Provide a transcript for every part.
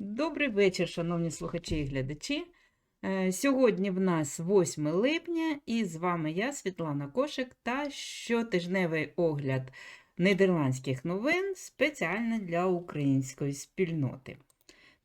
Добрий вечір, шановні слухачі і глядачі. Е, Сьогодні в нас 8 липня, і з вами я, Світлана Кошик, та щотижневий огляд нідерландських новин спеціально для української спільноти.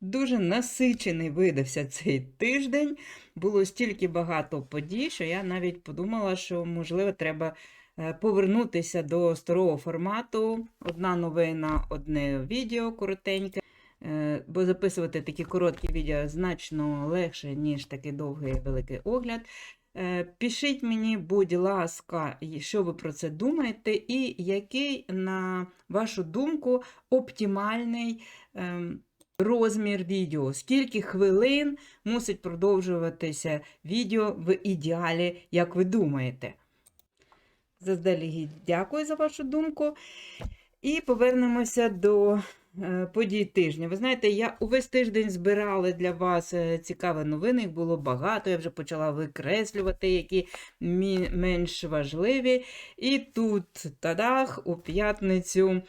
Дуже насичений видався цей тиждень. Було стільки багато подій, що я навіть подумала, що, можливо, треба е, повернутися до старого формату. Одна новина, одне відео коротеньке. Е, Бо записувати такі короткі відео значно легше, ніж такий довгий великий огляд. Е, Пишіть мені, будь ласка, що ви про це думаєте, і який, на вашу думку, оптимальний ем, розмір відео. Скільки хвилин мусить продовжуватися відео в ідеалі, як ви думаєте? Заздалегідь дякую за вашу думку. І повернемося до подій тижня. Ви знаєте, я увесь тиждень збирала для вас е, цікаві новини, їх було багато. Я вже почала викреслювати, які менш важливі. І тут, тадах, у п'ятницю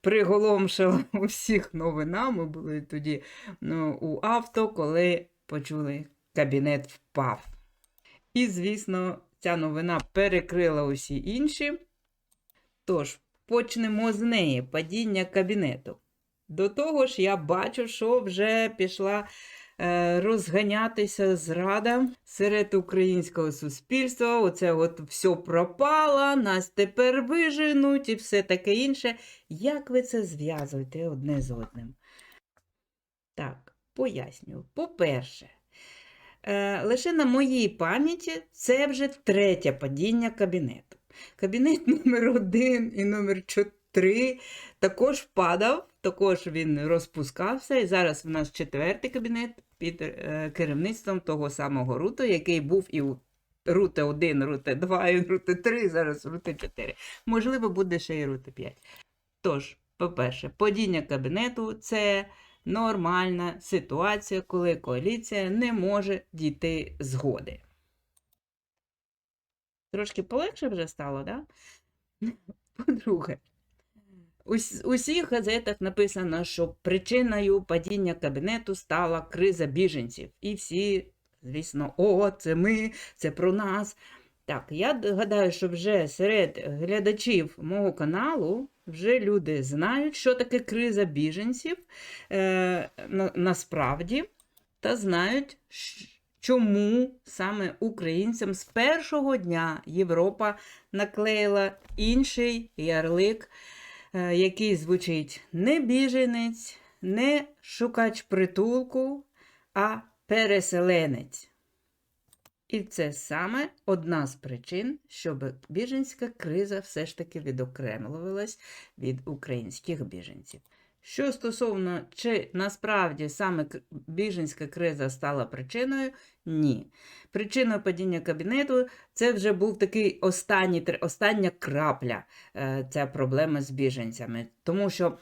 приголомшила усіх новина. Ми були тоді ну, у авто, коли почули, кабінет впав. І, звісно, ця новина перекрила усі інші. Тож, почнемо з неї падіння кабінету. До того ж, я бачу, що вже пішла е, розганятися зрада серед українського суспільства. Оце от все пропало, нас тепер виженуть і все таке інше. Як ви це зв'язуєте одне з одним? Так, пояснюю. По-перше, е, лише на моїй пам'яті це вже третє падіння кабінету. Кабінет номер один і номер 4 також впадав, також він розпускався. І зараз в нас четвертий кабінет під е, керівництвом того самого Руто, який був і у Руте 1, Руте 2, і Руте 3, зараз Руте 4. Можливо, буде ще і Руте 5. Тож, по-перше, падіння кабінету це нормальна ситуація, коли коаліція не може дійти згоди. Трошки полегше вже стало, так? Да? По-друге, у усіх газетах написано, що причиною падіння кабінету стала криза біженців. І всі, звісно, о, це ми, це про нас. Так, я гадаю, що вже серед глядачів мого каналу вже люди знають, що таке криза біженців е, на, насправді, та знають, чому саме українцям з першого дня Європа наклеїла інший ярлик, який звучить не біженець, не шукач притулку, а переселенець. І це саме одна з причин, щоб біженська криза все ж таки відокремлювалась від українських біженців. Що стосовно, чи насправді саме біженська криза стала причиною, ні. Причиною падіння кабінету це вже був такий останній, остання крапля, е, ця проблема з біженцями. Тому що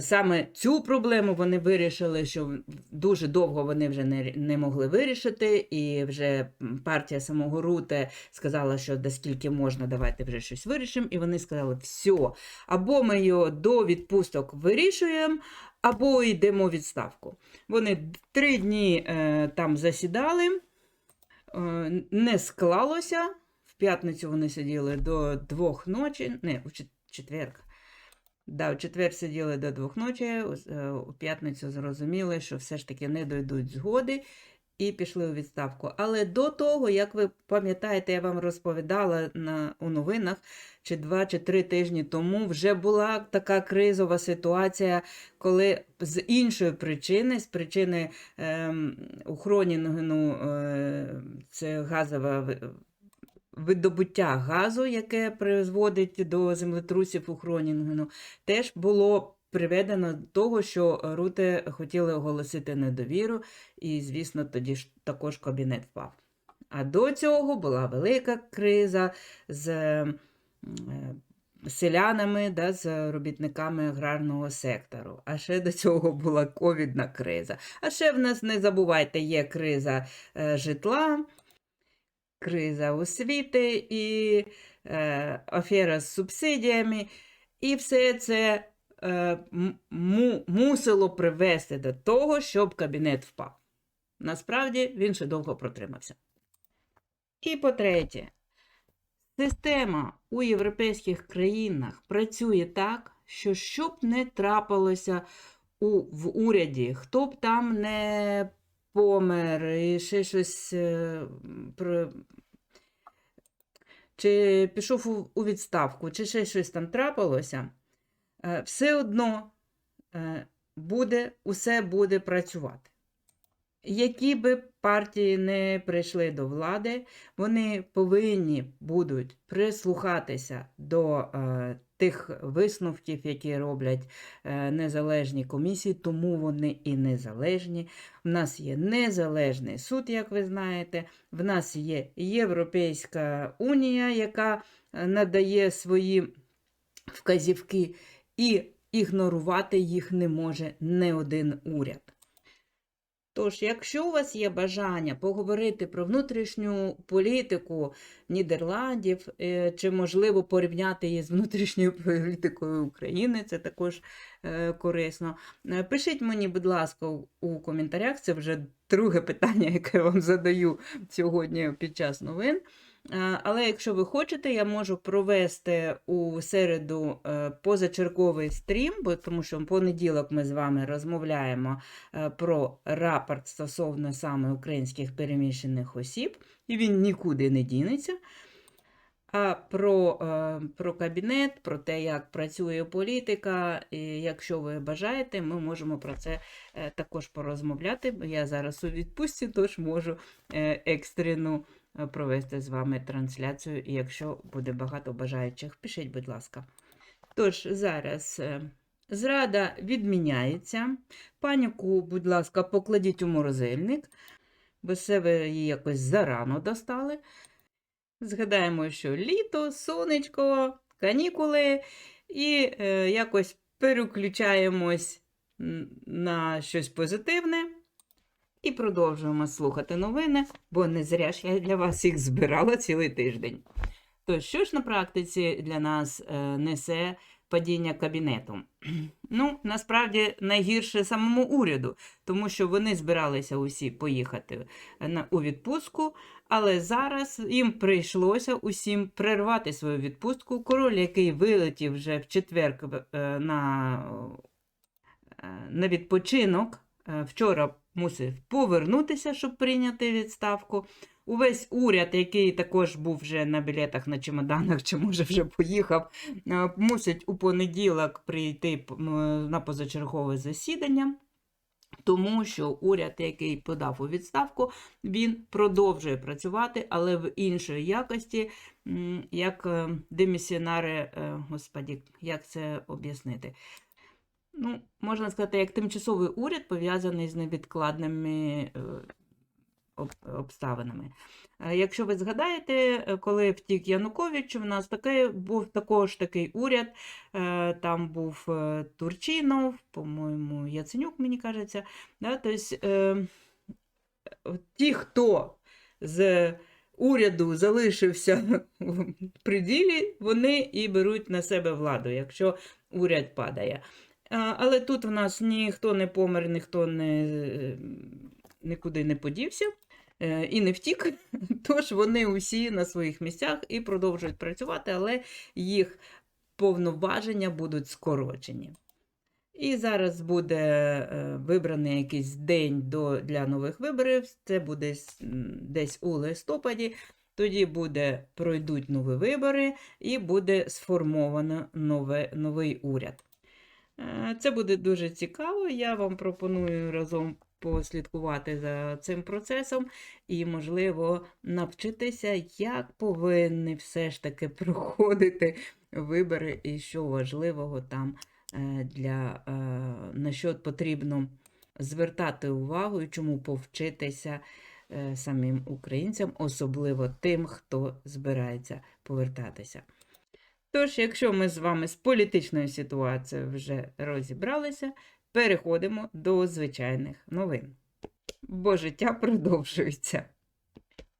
саме цю проблему вони вирішили, що дуже довго вони вже не, не могли вирішити, і вже партія самого Руте сказала, що скільки можна, давайте вже щось вирішимо. І вони сказали, все, або ми його до відпусток вирішуємо, або йдемо в відставку. Вони три дні е, там засідали, е, не склалося. В п'ятницю вони сиділи до двох ночі, не, у четверг. Да, у четвер сиділи до двох ночі, у е, у п'ятницю зрозуміли, що все ж таки не дойдуть згоди і пішли у відставку. Але до того, як ви пам'ятаєте, я вам розповідала на, у новинах, чи два чи три тижні тому вже була така кризова ситуація, коли з іншої причини, з причини ем, е, це газова видобуття газу, яке призводить до землетрусів у Хронінгену, теж було приведено до того, що Руте хотіли оголосити недовіру, і, звісно, тоді ж також кабінет впав. А до цього була велика криза з е, селянами, да, з робітниками аграрного сектору. А ще до цього була ковідна криза. А ще в нас, не забувайте, є криза е, житла, криза освіти і е, афера з субсидіями. І все це е, му- мусило привести до того, щоб кабінет впав. Насправді він ще довго протримався. І по-третє, система у європейських країнах працює так, що щоб не трапилося у, в уряді, хто б там не помер і ще щось е, про, чи пішов у, відставку, чи ще щось там трапилося, е, все одно е, буде, усе буде працювати. Які би партії не прийшли до влади, вони повинні будуть прислухатися до тих висновків, які роблять е, незалежні комісії, тому вони і незалежні. В нас є незалежний суд, як ви знаєте. В нас є Європейська унія, яка е, надає свої вказівки, і ігнорувати їх не може не один уряд. Тож, якщо у вас є бажання поговорити про внутрішню політику Нідерландів, е, чи, можливо, порівняти її з внутрішньою політикою України, це також е, корисно. е, Пишіть мені, будь ласка, у- у коментарях. Це вже друге питання, яке я вам задаю сьогодні під час новин. Е, Але якщо ви хочете, я можу провести у середу е, позачерговий стрім, бо тому що в понеділок ми з вами розмовляємо е, про рапорт стосовно саме українських переміщених осіб, і він нікуди не дінеться. А про, про кабінет, про те, як працює політика, і якщо ви бажаєте, ми можемо про це також порозмовляти. Я зараз у відпустці, тож можу екстрену провести з вами трансляцію. І якщо буде багато бажаючих, пишіть, будь ласка. Тож зараз е, зрада відміняється. Паніку, будь ласка, покладіть у морозильник, бо ви її якось зарано достали. Згадаємо, що літо, сонечко, канікули, і е, якось переключаємось на щось позитивне. І продовжуємо слухати новини, бо не зря ж я для вас їх збирала цілий тиждень. То що ж на практиці для нас е, несе падіння кабінету? Ну, насправді найгірше самому уряду, тому що вони збиралися усі поїхати на, у відпустку, але зараз їм прийшлося усім перервати свою відпустку. Король, який вилетів вже в четвер е, на, е, на відпочинок, е, вчора мусив повернутися, щоб прийняти відставку. Увесь уряд, який також був вже на білетах на чемоданах, чи може вже поїхав, е, мусить у понеділок прийти на позачергове засідання. Тому що уряд, який подав у відставку, він продовжує працювати, але в іншій якості, як е, демісіонари, е, господі, як це об'яснити? Ну, можна сказати, як тимчасовий уряд пов'язаний з невідкладними е, обставинами. Е, Якщо ви згадаєте, е, коли втік Янукович, в нас таке, був також такий уряд, там був Турчинов, по-моєму, Яценюк, мені кажеться. Да? Тобто, ті, хто з уряду залишився в приділі, вони і беруть на себе владу, якщо уряд падає. Але тут в нас ніхто не помер, ніхто не, нікуди не подівся е, і не втік. Тож вони усі на своїх місцях і продовжують працювати, але їх повноваження будуть скорочені. І зараз буде е, вибраний якийсь день до, для нових виборів. Це буде десь у листопаді. Тоді буде, пройдуть нові вибори і буде сформовано нове, новий уряд. Е, Це буде дуже цікаво. Я вам пропоную разом послідкувати за цим процесом і, можливо, навчитися, як повинні все ж таки проходити вибори і що важливого там е, для е, на що потрібно звертати увагу і чому повчитися самим українцям, особливо тим, хто збирається повертатися. Тож, якщо ми з вами з політичною ситуацією вже розібралися, переходимо до звичайних новин. Бо життя продовжується.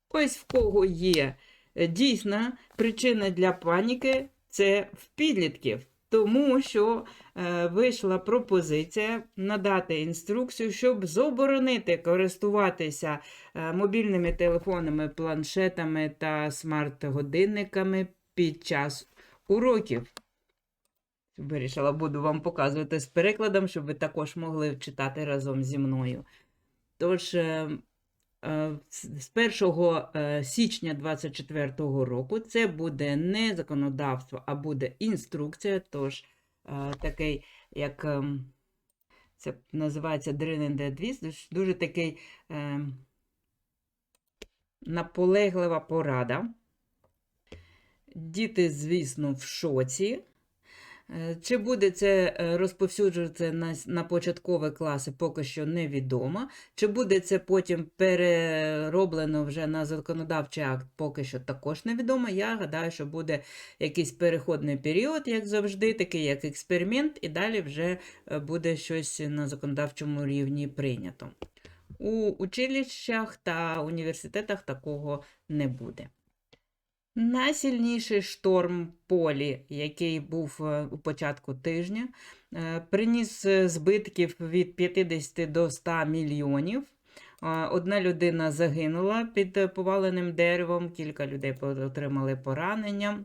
Ось в кого є е, дійсна причина для паніки це в підлітків. тому що е, вийшла пропозиція надати інструкцію, щоб заборонити користуватися е, мобільними телефонами, планшетами та смарт-годинниками під час уроків. Вирішила, буду вам показувати з перекладом, щоб ви також могли читати разом зі мною. Тож, е, е, з з 1 е, січня 2024 року це буде не законодавство, а буде інструкція. Тож, такий, як ем, це називається Дринендедвіз, дуже, такий е, наполеглива порада. Діти, звісно, в шоці. Е, Чи буде це е, розповсюджуватися на, на початкові класи, поки що невідомо. Чи буде це потім перероблено вже на законодавчий акт, поки що також невідомо. Я гадаю, що буде якийсь переходний період, як завжди, такий як експеримент, і далі вже е, буде щось на законодавчому рівні прийнято. У училищах та університетах такого не буде. Найсильніший шторм полі, який був е, у початку тижня, е, приніс е, збитків від 50 до 100 мільйонів. Одна людина загинула під поваленим деревом, кілька людей отримали поранення.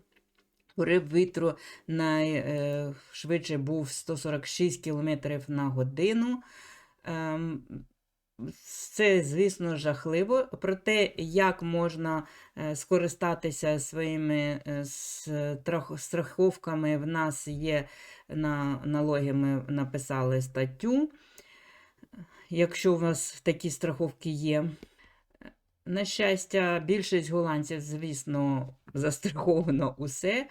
Порив вітру найшвидше був 146 км на годину. Це, звісно, жахливо. Про те, як можна е, скористатися своїми е, страховками, в нас є на налоги, ми написали статтю. Якщо у вас такі страховки є. На щастя, більшість голландців, звісно, застраховано усе.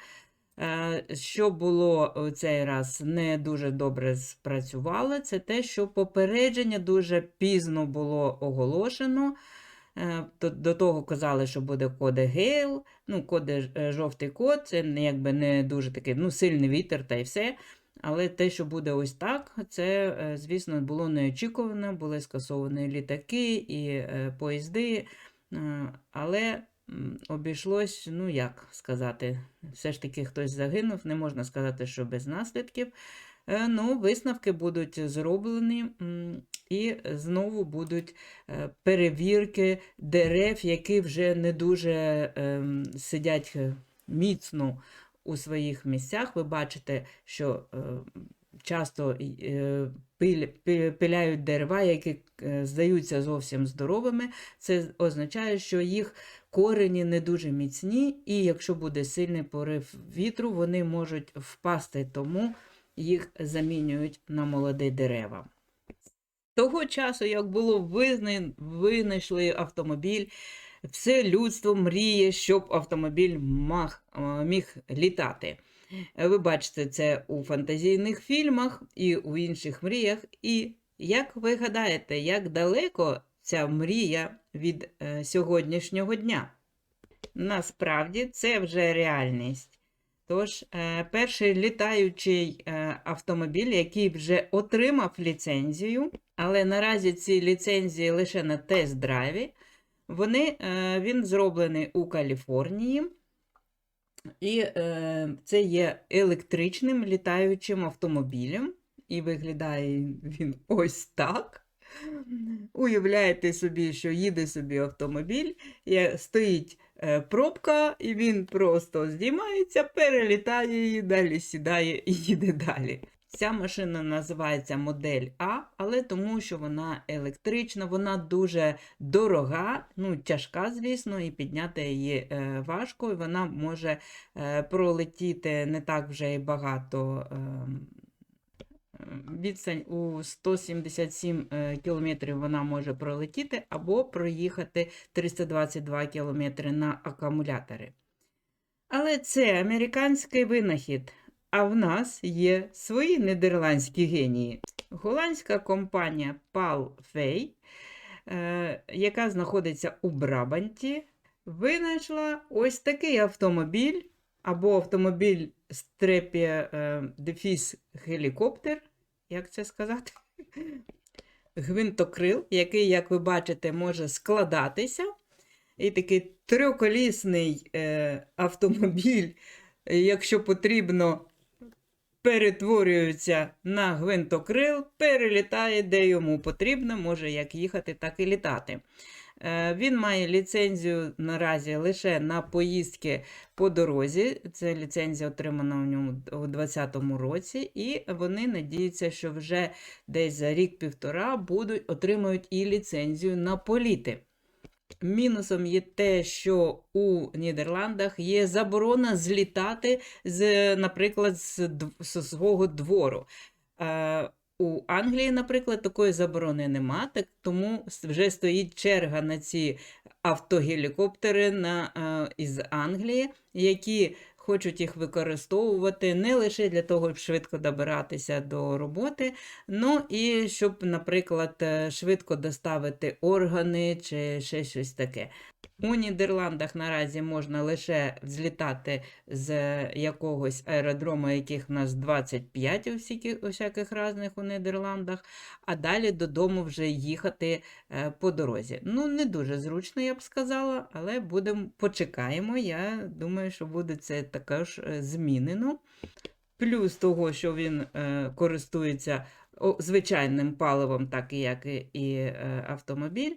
Е, Що було у цей раз не дуже добре спрацювало, це те, що попередження дуже пізно було оголошено. Е, До, того казали, що буде коди Гейл, ну, коди, е, жовтий код, це якби не дуже такий ну, сильний вітер та й все. Але те, що буде ось так, це, е, звісно, було неочікувано, були скасовані літаки і е, поїзди. Е, Але обійшлось, ну як сказати, все ж таки хтось загинув, не можна сказати, що без наслідків. Е, Ну, висновки будуть зроблені, і знову будуть е, перевірки дерев, які вже не дуже ем, сидять е, міцно у своїх місцях. Ви бачите, що часто е, пиляють дерева, які е, здаються зовсім здоровими. Це означає, що їх корені не дуже міцні, і якщо буде сильний порив вітру, вони можуть впасти, тому їх замінюють на молоді дерева. Того часу, як було визна... винайшли автомобіль, все людство мріє, щоб автомобіль е, міг літати. Е, Ви бачите це у фантазійних фільмах і у інших мріях. І як ви гадаєте, як далеко ця мрія від е, сьогоднішнього дня? Насправді це вже реальність. Тож, е, перший літаючий автомобіль, який вже отримав ліцензію, але наразі ці ліцензії лише на тест-драйві, він зроблений у Каліфорнії. І е, це є електричним літаючим автомобілем. І виглядає він ось так. Уявляєте собі, що їде собі автомобіль, є- стоїть е, пробка, і він просто здіймається, перелітає її, далі сідає і їде далі. Ця машина називається модель А, але тому, що вона електрична, вона дуже дорога, ну тяжка, звісно, і підняти її е, важко, і вона може е, пролетіти не так вже і багато. ем, Відстань у 177 е, кілометрів вона може пролетіти або проїхати 322 кілометри на акумулятори. Але це американський винахід, а в нас є свої нідерландські генії. Голландська компанія Palfay, е, яка знаходиться у Брабанті, винайшла ось такий автомобіль або автомобіль Стрепія е, Дефіс Гелікоптер. Як це сказати? Гвинтокрил, який, як ви бачите, може складатися. І такий трьохколісний е, автомобіль, якщо потрібно перетворюється на гвинтокрил, перелітає де йому потрібно, може як їхати, так і літати. Е, Він має ліцензію наразі лише на поїздки по дорозі. Це ліцензія отримана у ньому у 2020 році, і вони надіються, що вже десь за рік-півтора будуть отримують і ліцензію на політи. Мінусом є те, що у Нідерландах є заборона злітати з, наприклад, з, свого двору. У Англії, наприклад, такої заборони нема, так тому вже стоїть черга на ці автогелікоптери на, е, із Англії, які хочуть їх використовувати не лише для того, щоб швидко добиратися до роботи, ну і щоб, наприклад, е, швидко доставити органи чи ще щось таке. У Нідерландах наразі можна лише злітати з якогось аеродрому, яких в нас 25 у всяких, у різних у Нідерландах, а далі додому вже їхати е, по дорозі. Ну, не дуже зручно, я б сказала, але будемо почекаємо. Я думаю, що буде це також е, змінено. Плюс того, що він е, користується звичайним паливом, так як і, автомобіль.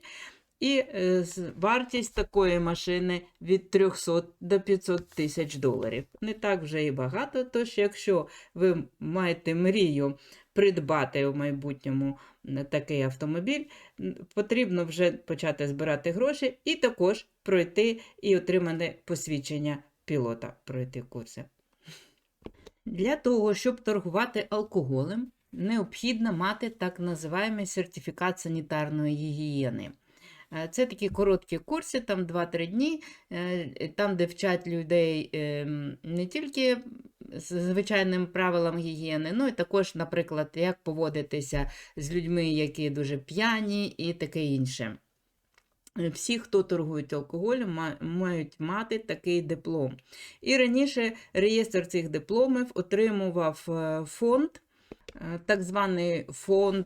І е, вартість такої машини від 300 до 500 тисяч доларів. Не так вже і багато, тож якщо ви маєте мрію придбати в майбутньому такий автомобіль, потрібно вже почати збирати гроші і також пройти і отримати посвідчення пілота, пройти курси. Для того, щоб торгувати алкоголем, необхідно мати так називаємий сертифікат санітарної гігієни. Е, Це такі короткі курси, там 2-3 дні, е, там, де вчать людей ем, не тільки з звичайним правилам гігієни, ну і також, наприклад, як поводитися з людьми, які дуже п'яні і таке інше. Е, Всі, хто торгують алкоголем, мають мати такий диплом. І раніше реєстр цих дипломів отримував фонд, так званий фонд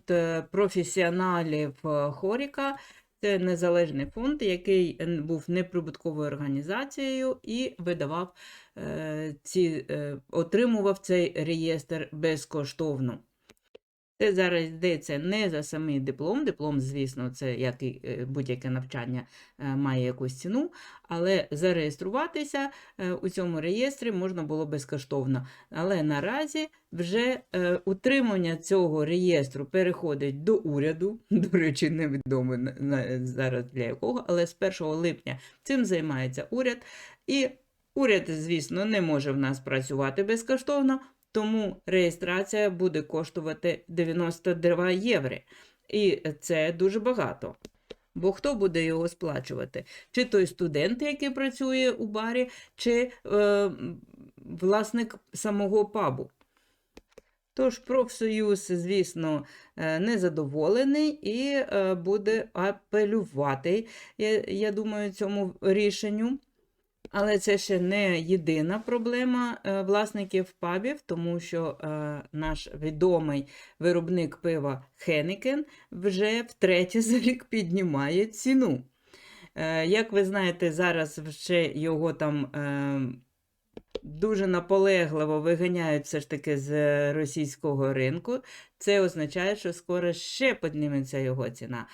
професіоналів Хоріка. Це незалежний фонд, який е, був неприбутковою організацією і видавав е, ці, е, отримував цей реєстр безкоштовно. Це зараз йдеться не за самий диплом. Диплом, звісно, це як і е, будь-яке навчання е, має якусь ціну, але зареєструватися е, у цьому реєстрі можна було безкоштовно. Але наразі вже утримання цього реєстру переходить до уряду. До речі, невідомо зараз для якого, але з 1 липня цим займається уряд. І уряд, звісно, не може в нас працювати безкоштовно, тому реєстрація буде коштувати 92 євро. І це дуже багато. Бо хто буде його сплачувати? Чи той студент, який працює у барі, чи е, власник самого пабу? Тож профсоюз, звісно, е, незадоволений і е, буде апелювати, я, я думаю, цьому рішенню. Але це ще не єдина проблема е, власників пабів, тому що е, наш відомий виробник пива Хенекен вже втретє за рік піднімає ціну. Е, Як ви знаєте, зараз ще його там дуже наполегливо виганяють все ж таки з російського ринку. Це означає, що скоро ще підніметься його ціна.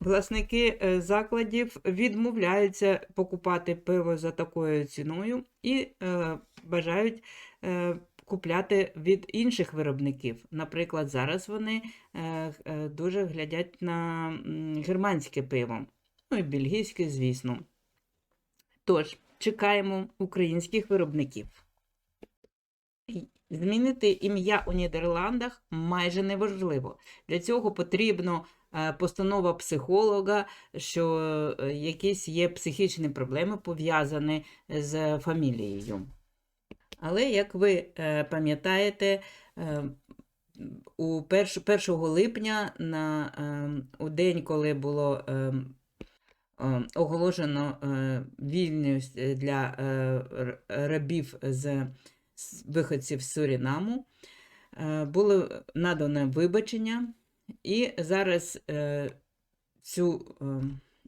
Власники е, закладів відмовляються покупати пиво за такою ціною і е, бажають е, купляти від інших виробників. Наприклад, зараз вони е, е, дуже глядять на германське пиво, ну і бельгійське, звісно. Тож, чекаємо українських виробників. Змінити ім'я у Нідерландах майже неважливо. Для цього потрібно постанова психолога, що е, якісь є психічні проблеми пов'язані з фамілією. Але, як ви е, пам'ятаєте, е, у 1, липня, на, е, у день, коли було е, е, оголошено е, вільність для е, рабів з виходців з Сурінаму, е, було надане вибачення, і зараз е, цю е,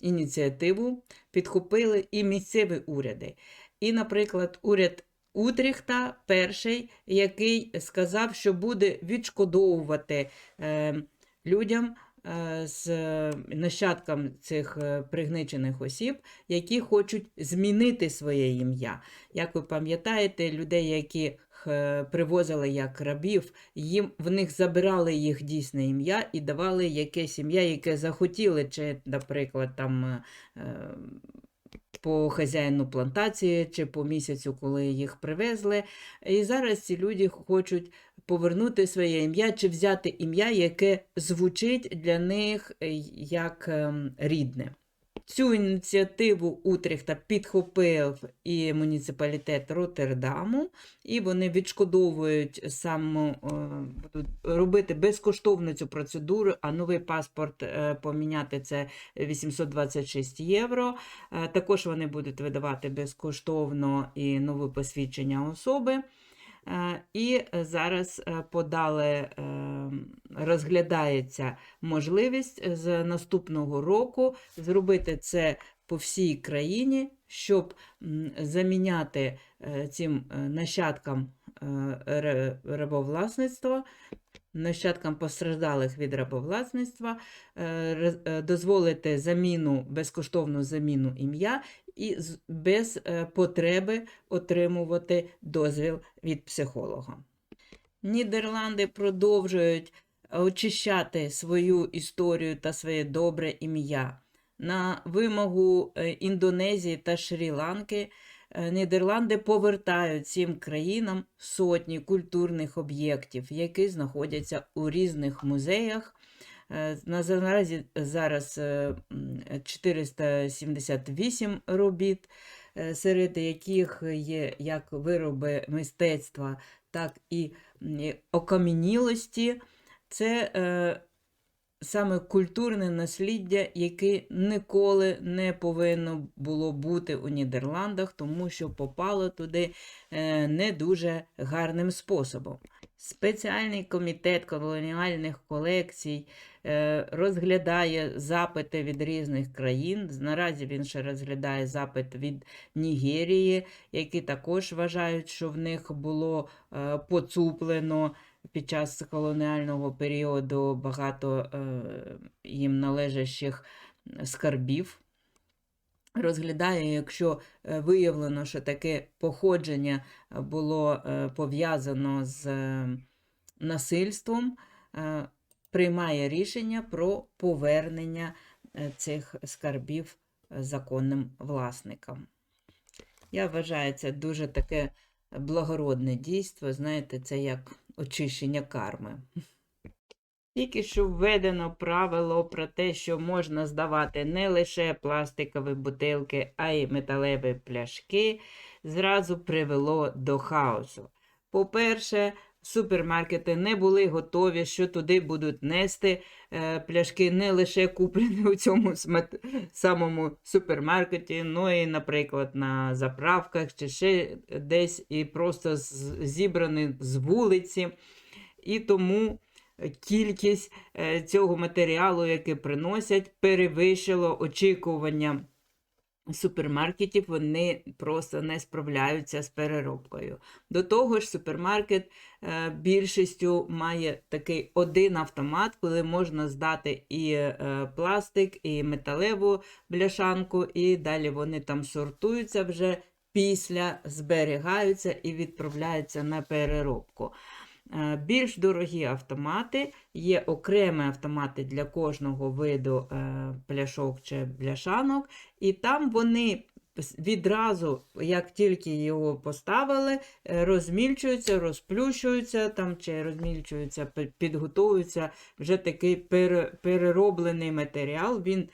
ініціативу підхопили і місцеві уряди. І, наприклад, уряд Утріхта перший, який сказав, що буде відшкодовувати е, людям е, з е, нащадкам цих е, пригничених осіб, які хочуть змінити своє ім'я. Як ви пам'ятаєте, людей, які х- привозили як рабів, їм в них забирали їх дійсне ім'я і давали якесь ім'я, яке захотіли, чи, наприклад, там. е, е, по хазяїну плантації чи по місяцю, коли їх привезли. І зараз ці люди хочуть повернути своє ім'я чи взяти ім'я, яке звучить для них е, як ем, рідне. Цю ініціативу Утрехта підхопив і муніципалітет Роттердаму, і вони відшкодовують саму, е, робити безкоштовно цю процедуру, а новий паспорт е, поміняти це 826 євро. Е, Також вони будуть видавати безкоштовно і нове посвідчення особи. Е, І зараз е, подали, е, розглядається можливість з наступного року зробити це по всій країні, щоб заміняти е, цим е, нащадкам е, рабовласництва, нащадкам постраждалих від рабовласництва, е, е, дозволити заміну, безкоштовну заміну ім'я і без е, потреби отримувати дозвіл від психолога. Нідерланди продовжують очищати свою історію та своє добре ім'я. На вимогу Індонезії та Шрі-Ланки Нідерланди повертають цим країнам сотні культурних об'єктів, які знаходяться у різних музеях. Е, На наразі зараз е, 478 робіт, е, серед яких є як вироби мистецтва, так і окам'янілості. Це е, саме культурне насліддя, яке ніколи не повинно було бути у Нідерландах, тому що попало туди е, не дуже гарним способом. Спеціальний комітет колоніальних колекцій е, розглядає запити від різних країн. Наразі він ще розглядає запит від Нігерії, які також вважають, що в них було е, поцуплено під час колоніального періоду багато е, їм належащих скарбів. Розглядає, якщо е, виявлено, що таке походження було е, пов'язано з насильством, приймає рішення про повернення цих скарбів законним власникам. Я вважаю, це дуже таке благородне дійство, знаєте, це як очищення карми. Тільки що введено правило про те, що можна здавати не лише пластикові бутилки, а й металеві пляшки, зразу привело до хаосу. По-перше, супермаркети не були готові, що туди будуть нести е, пляшки не лише куплені у цьому самому супермаркеті, ну і, наприклад, на заправках чи ще десь, і просто зібрані з вулиці. І тому кількість е, цього матеріалу, який приносять, перевищило очікування супермаркетів, вони просто не справляються з переробкою. До того ж, супермаркет е, більшістю має такий один автомат, коли можна здати і е, пластик, і металеву бляшанку, і далі вони там сортуються вже після, зберігаються і відправляються на переробку. Е, Більш дорогі автомати, є окремі автомати для кожного виду е, пляшок чи бляшанок, і там вони відразу, як тільки його поставили, е, розмільчуються, розплющуються там, чи розмільчуються, підготовуються вже такий перероблений матеріал. Він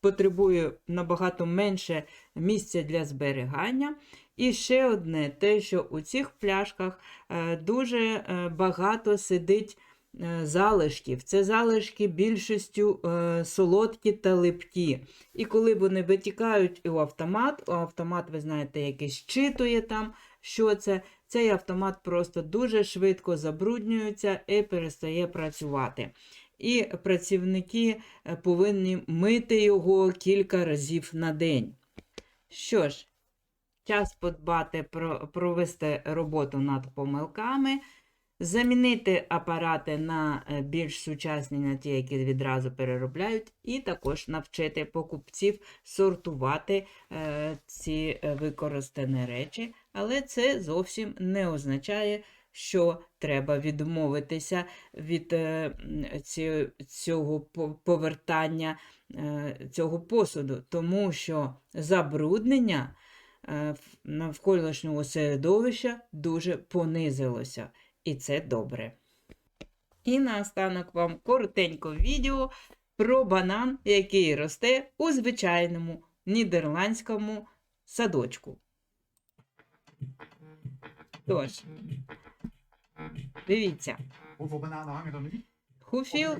потребує набагато менше місця для зберігання. І ще одне, те, що у цих пляшках е, дуже е, багато сидить е, залишків. Це залишки більшістю солодкі та липкі. І коли вони витікають у автомат, у автомат, ви знаєте, який щитує там, що це, цей автомат просто дуже швидко забруднюється і перестає працювати. І працівники повинні мити його кілька разів на день. Що ж, час подбати про провести роботу над помилками, замінити апарати на е, більш сучасні, на ті, які відразу переробляють, і також навчити покупців сортувати е, ці е, використані речі. Але це зовсім не означає, що треба відмовитися від е, ці- цього повертання е, цього посуду, тому що забруднення навколишнього середовища дуже понизилося, і це добре. І наостанок вам коротенько відео про банан, який росте у звичайному нідерландському садочку. Тож, дивіться? Хуфіл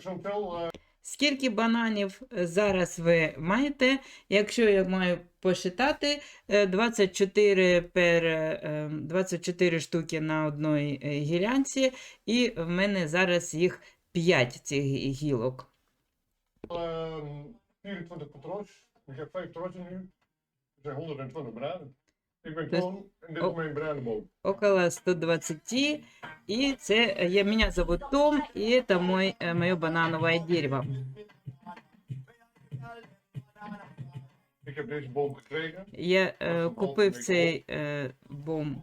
Скільки бананів е, зараз ви маєте? Якщо я маю посчитати, е, 24, пер, е, 24 штуки на одній е, гілянці, і в мене зараз їх 5 цих гілок. ehm, 24 patrons. Ik heb 5 nu. Er zijn 120 bananen. Около 120. І це е, я, мене зовут Том, і це мой, е, моє дерево. Я е, купив цей е, бом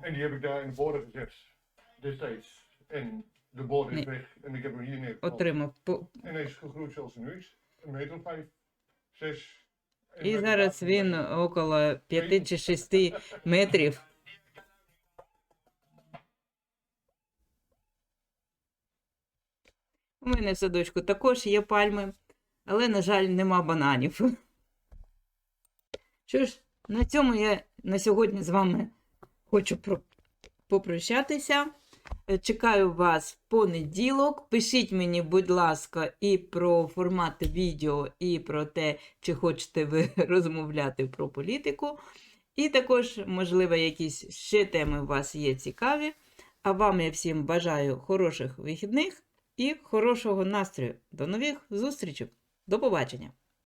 отримав. По- En hij is gegroeid zoals nu is. Een meter of 5, 6. І зараз він около 5 чи 6 метрів. У мене в садочку також є пальми, але, на жаль, нема бананів. Що ж, на цьому я на сьогодні з вами хочу про- попрощатися. Е, Чекаю вас в понеділок. Пишіть мені, будь ласка, і про формат відео, і про те, чи хочете ви розмовляти про політику. І також, можливо, якісь ще теми у вас є цікаві. А вам я всім бажаю хороших вихідних і хорошого настрою. До нових зустрічей. До побачення!